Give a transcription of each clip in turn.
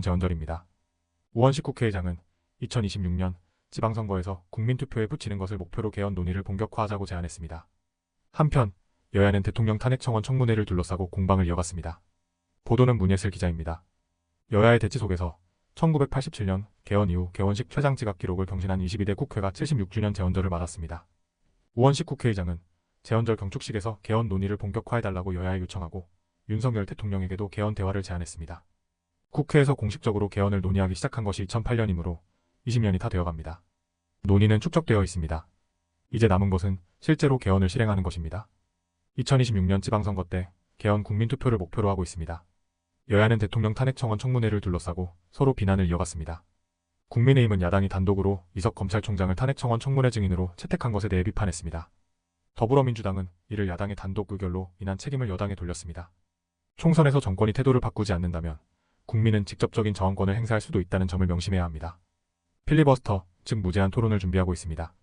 재원절입니다. 우원식 국회의장은 2026년 지방선거에서 국민투표에 붙이는 것을 목표로 개헌 논의를 본격화하자고 제안했습니다. 한편 여야는 대통령 탄핵 청원 청문회를 둘러싸고 공방을 이어갔습니다. 보도는 문예슬 기자입니다. 여야의 대치 속에서 1987년 개헌 이후 개원식 최장 지각 기록을 경신한 22대 국회가 76주년 재원절을 맞았습니다. 우원식 국회의장은 재원절 경축식에서 개헌 논의를 본격화해달라고 여야에 요청하고 윤석열 대통령에게도 개헌 대화를 제안했습니다. 국회에서 공식적으로 개헌을 논의하기 시작한 것이 2008년이므로 20년이 다 되어갑니다. 논의는 축적되어 있습니다. 이제 남은 것은 실제로 개헌을 실행하는 것입니다. 2026년 지방선거 때 개헌 국민투표를 목표로 하고 있습니다. 여야는 대통령 탄핵 청원 청문회를 둘러싸고 서로 비난을 이어갔습니다. 국민의힘은 야당이 단독으로 이석 검찰총장을 탄핵 청원 청문회 증인으로 채택한 것에 대해 비판했습니다. 더불어민주당은 이를 야당의 단독 의결로 인한 책임을 여당에 돌렸습니다. 총선에서 정권이 태도를 바꾸지 않는다면 국민은 직접적인 저항권을 행사할 수도 있다는 점을 명심해야 합니다. 필리버스터, 즉 무제한 토론을 준비하고 있습니다.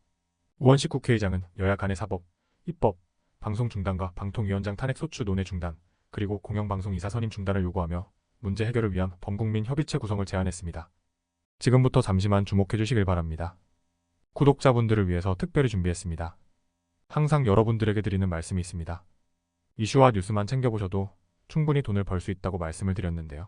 우원식 국회의장은 여야 간의 사법, 입법, 방송 중단과 방통위원장 탄핵 소추 논의 중단, 그리고 공영방송 이사 선임 중단을 요구하며 문제 해결을 위한 범국민 협의체 구성을 제안했습니다. 지금부터 잠시만 주목해 주시길 바랍니다. 구독자분들을 위해서 특별히 준비했습니다. 항상 여러분들에게 드리는 말씀이 있습니다. 이슈와 뉴스만 챙겨보셔도 충분히 돈을 벌 수 있다고 말씀을 드렸는데요.